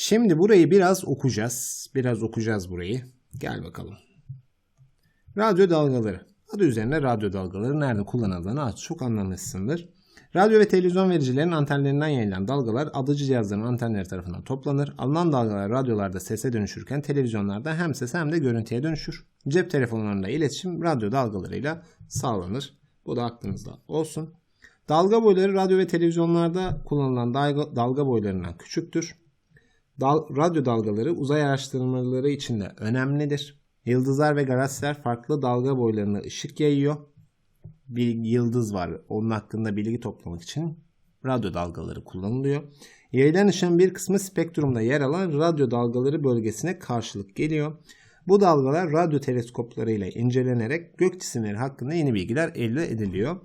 Şimdi burayı biraz okuyacağız. Biraz okuyacağız burayı. Gel bakalım. Radyo dalgaları. Adı üzerine radyo dalgaları nerede kullanıldığını az çok anlamışsındır. Radyo ve televizyon vericilerin antenlerinden yayılan dalgalar alıcı cihazların antenleri tarafından toplanır. Alınan dalgalar radyolarda sese dönüşürken televizyonlarda hem sese hem de görüntüye dönüşür. Cep telefonlarında iletişim radyo dalgalarıyla sağlanır. Bu da aklınızda olsun. Dalga boyları radyo ve televizyonlarda kullanılan dalga, dalga boylarından küçüktür. Dal, radyo dalgaları uzay araştırmaları için de önemlidir. Yıldızlar ve galaksiler farklı dalga boylarına ışık yayıyor. Bir yıldız var. Onun hakkında bilgi toplamak için radyo dalgaları kullanılıyor. Yayılan ışığın bir kısmı spektrumda yer alan radyo dalgaları bölgesine karşılık geliyor. Bu dalgalar radyo teleskoplarıyla incelenerek gök cisimleri hakkında yeni bilgiler elde ediliyor.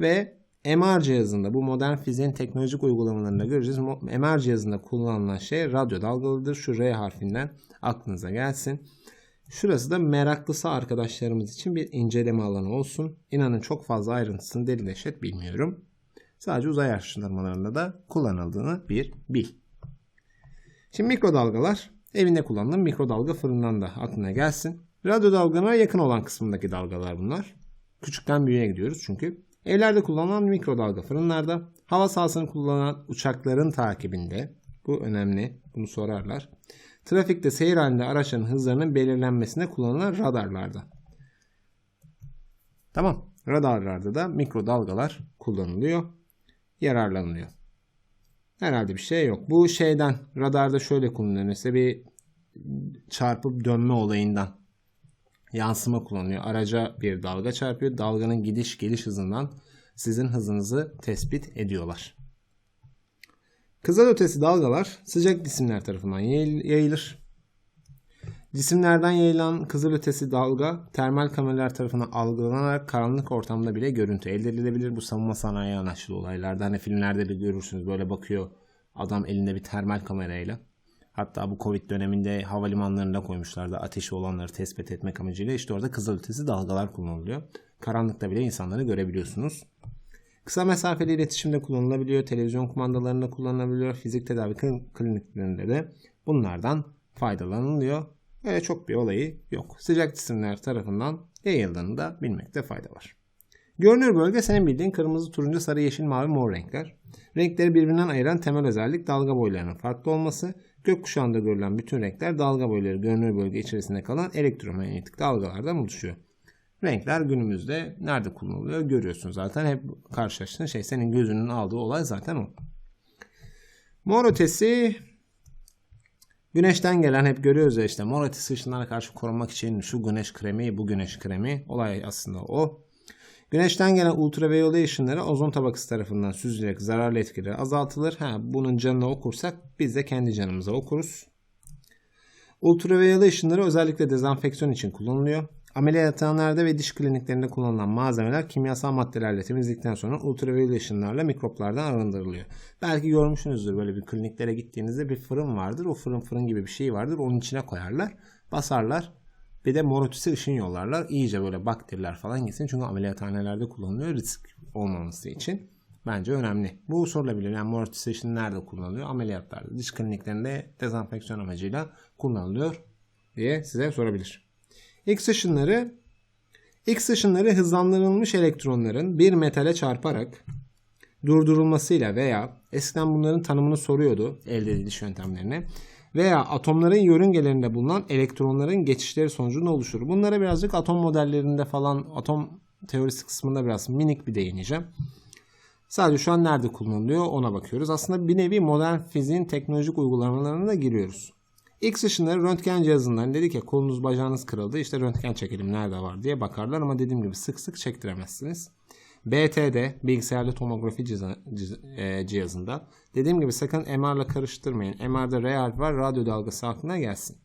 Ve MR cihazında bu modern fiziğin teknolojik uygulamalarında göreceğiz. MR cihazında kullanılan şey radyo dalgalıdır. Şu R harfinden aklınıza gelsin. Şurası da meraklısı arkadaşlarımız için bir inceleme alanı olsun. İnanın çok fazla ayrıntısını derinleşet bilmiyorum. Sadece uzay araştırmalarında da kullanıldığını bir bil. Şimdi mikrodalgalar evinde kullanılan mikrodalga fırından da aklına gelsin. Radyo dalgalarına yakın olan kısmındaki dalgalar bunlar. Küçükten büyüğe gidiyoruz çünkü. Evlerde kullanılan mikrodalga fırınlarda, hava sahasını kullanan uçakların takibinde, bu önemli, bunu sorarlar. Trafikte seyir halinde araçların hızlarının belirlenmesine kullanılan radarlarda. Tamam, radarlarda da mikrodalgalar kullanılıyor, yararlanılıyor. Herhalde bir şey yok. Bu şeyden, radarda şöyle kullanılıyor. Mesela bir çarpıp dönme olayından yansıma kullanılıyor. Araca bir dalga çarpıyor. Dalganın gidiş geliş hızından sizin hızınızı tespit ediyorlar. Kızılötesi dalgalar sıcak cisimler tarafından yayılır. Cisimlerden yayılan kızılötesi dalga termal kameralar tarafından algılanarak karanlık ortamda bile görüntü elde edilebilir. Bu savunma sanayi amaçlı olaylarda hani filmlerde de görürsünüz böyle bakıyor adam elinde bir termal kamerayla. Hatta bu Covid döneminde havalimanlarında koymuşlardı ateşi olanları tespit etmek amacıyla. İşte orada kızılötesi dalgalar kullanılıyor. Karanlıkta bile insanları görebiliyorsunuz. Kısa mesafeli iletişimde kullanılabiliyor. Televizyon kumandalarında kullanılabiliyor. Fizik tedavi kliniklerinde de bunlardan faydalanılıyor. Öyle çok bir olayı yok. Sıcak cisimler tarafından yayıldığını da bilmekte fayda var. Görünür bölge senin bildiğin kırmızı, turuncu, sarı, yeşil, mavi, mor renkler. Renkleri birbirinden ayıran temel özellik dalga boylarının farklı olması. Gökkuşağında görülen bütün renkler dalga boyları görünür bölge içerisinde kalan elektromanyetik dalgalardan oluşuyor. Renkler günümüzde nerede kullanılıyor görüyorsun zaten hep karşılaştığın şey senin gözünün aldığı olay zaten o. Mor ötesi güneşten gelen hep görüyoruz ya işte mor ötesi ışınlara karşı korunmak için şu güneş kremi bu güneş kremi olay aslında o. Güneşten gelen ultraviyole ışınları ozon tabakası tarafından süzülerek zararlı etkileri azaltılır. Ha, bunun canını okursak biz de kendi canımıza okuruz. Ultraviyole ışınları özellikle dezenfeksiyon için kullanılıyor. Ameliyathanelerde ve diş kliniklerinde kullanılan malzemeler kimyasal maddelerle temizledikten sonra ultraviyole ışınlarla mikroplardan arındırılıyor. Belki görmüşsünüzdür böyle bir kliniklere gittiğinizde bir fırın vardır. O fırın fırın gibi bir şey vardır. Onun içine koyarlar. Basarlar. Bir de mor ötesi ışın yollarlar. İyice böyle bakteriler falan gitsin. Çünkü ameliyathanelerde kullanılıyor risk olmaması için. Bence önemli. Bu sorulabilir. Yani mor ötesi ışın nerede kullanılıyor? Ameliyatlarda, diş kliniklerinde dezenfeksiyon amacıyla kullanılıyor diye size sorabilir. X ışınları X ışınları hızlandırılmış elektronların bir metale çarparak durdurulmasıyla veya eskiden bunların tanımını soruyordu elde ediliş yöntemlerine veya atomların yörüngelerinde bulunan elektronların geçişleri sonucunda oluşur. Bunlara birazcık atom modellerinde falan atom teorisi kısmında biraz minik bir değineceğim. Sadece şu an nerede kullanılıyor ona bakıyoruz. Aslında bir nevi modern fiziğin teknolojik uygulamalarına da giriyoruz. X ışınları röntgen cihazından dedik ya kolunuz bacağınız kırıldı işte röntgen çekelim nerede var diye bakarlar ama dediğim gibi sık sık çektiremezsiniz. BT'de bilgisayarlı tomografi e, cihazında dediğim gibi sakın MR ile karıştırmayın. MR'da R harfi var radyo dalgası aklına gelsin.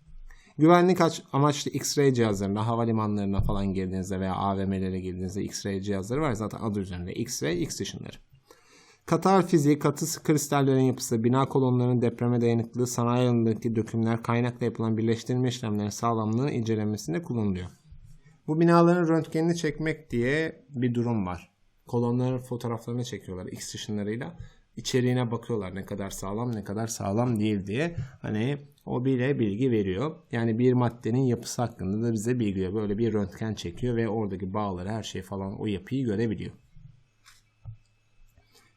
Güvenlik amaçlı X-ray cihazlarında havalimanlarına falan girdiğinizde veya AVM'lere girdiğinizde X-ray cihazları var zaten adı üzerinde X-ray X ışınları. Katar fiziği, katı kristallerin yapısı, bina kolonlarının depreme dayanıklılığı, sanayi alanındaki dökümler, kaynakla yapılan birleştirme işlemlerinin sağlamlığını incelenmesinde kullanılıyor. Bu binaların röntgenini çekmek diye bir durum var. Kolonların fotoğraflarını çekiyorlar X ışınlarıyla. içeriğine bakıyorlar ne kadar sağlam ne kadar sağlam değil diye. Hani o bile bilgi veriyor. Yani bir maddenin yapısı hakkında da bize bilgi veriyor. Böyle bir röntgen çekiyor ve oradaki bağları her şey falan o yapıyı görebiliyor.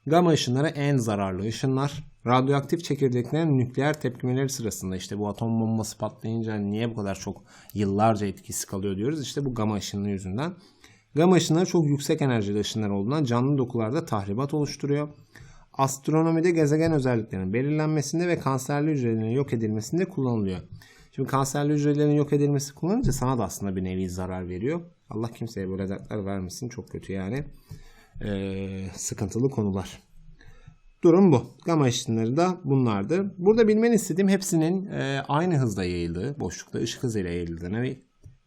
Gama ışınları en zararlı ışınlar. Radyoaktif çekirdeklerin nükleer tepkimeleri sırasında işte bu atom bombası patlayınca niye bu kadar çok yıllarca etkisi kalıyor diyoruz. İşte bu gama ışınları yüzünden. Gama ışınları çok yüksek enerjili ışınlar olduğundan canlı dokularda tahribat oluşturuyor. Astronomide gezegen özelliklerinin belirlenmesinde ve kanserli hücrelerin yok edilmesinde kullanılıyor. Şimdi kanserli hücrelerin yok edilmesi kullanınca sana da aslında bir nevi zarar veriyor. Allah kimseye böyle dertler vermesin. Çok kötü yani. Ee, sıkıntılı konular. Durum bu. Gama ışınları da bunlardı. Burada bilmeni istediğim hepsinin e, aynı hızda yayıldığı, boşlukta ışık hızıyla yayıldığını bil.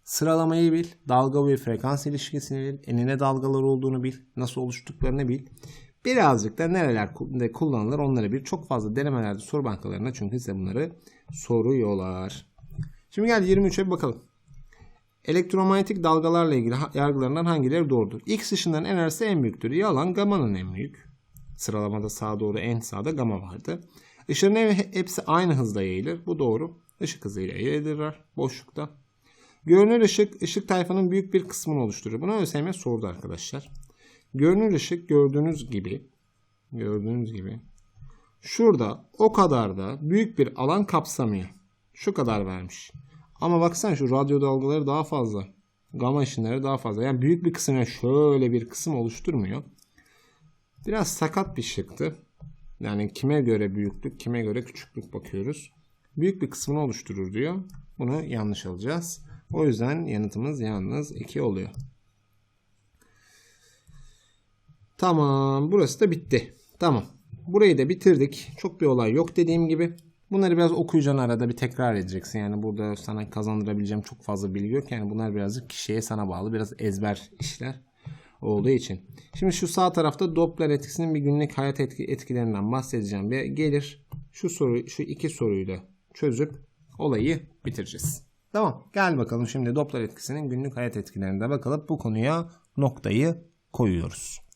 Sıralamayı bil, dalga ve frekans ilişkisini bil, enine dalgalar olduğunu bil, nasıl oluştuklarını bil. Birazcık da nerelerde kullanılır onları bil. Çok fazla denemelerde soru bankalarına çünkü size bunları soruyorlar. Şimdi gel 23'e bir bakalım. Elektromanyetik dalgalarla ilgili yargılarından hangileri doğrudur? X ışınların enerjisi en büyüktür. Yalan gamanın en büyük. Sıralamada sağa doğru en sağda gama vardı. Işığın hepsi aynı hızda yayılır. Bu doğru. Işık hızıyla yayılırlar boşlukta. Görünür ışık, ışık tayfanın büyük bir kısmını oluşturur. Buna ÖSYM sordu arkadaşlar. Görünür ışık gördüğünüz gibi gördüğünüz gibi şurada o kadar da büyük bir alan kapsamıyor. Şu kadar vermiş. Ama baksana şu radyo dalgaları daha fazla. Gama ışınları daha fazla. Yani büyük bir kısmına şöyle bir kısım oluşturmuyor. Biraz sakat bir şıktı. Yani kime göre büyüklük, kime göre küçüklük bakıyoruz. Büyük bir kısmını oluşturur diyor. Bunu yanlış alacağız. O yüzden yanıtımız yalnız 2 oluyor. Tamam. Burası da bitti. Tamam. Burayı da bitirdik. Çok bir olay yok dediğim gibi. Bunları biraz okuyacaksın arada bir tekrar edeceksin. Yani burada sana kazandırabileceğim çok fazla bilgi yok. Yani bunlar birazcık kişiye sana bağlı. Biraz ezber işler olduğu için. Şimdi şu sağ tarafta Doppler etkisinin bir günlük hayat etki, etkilerinden bahsedeceğim. Bir gelir şu soru şu iki soruyu da çözüp olayı bitireceğiz. Tamam gel bakalım şimdi Doppler etkisinin günlük hayat etkilerine bakalım. Bu konuya noktayı koyuyoruz.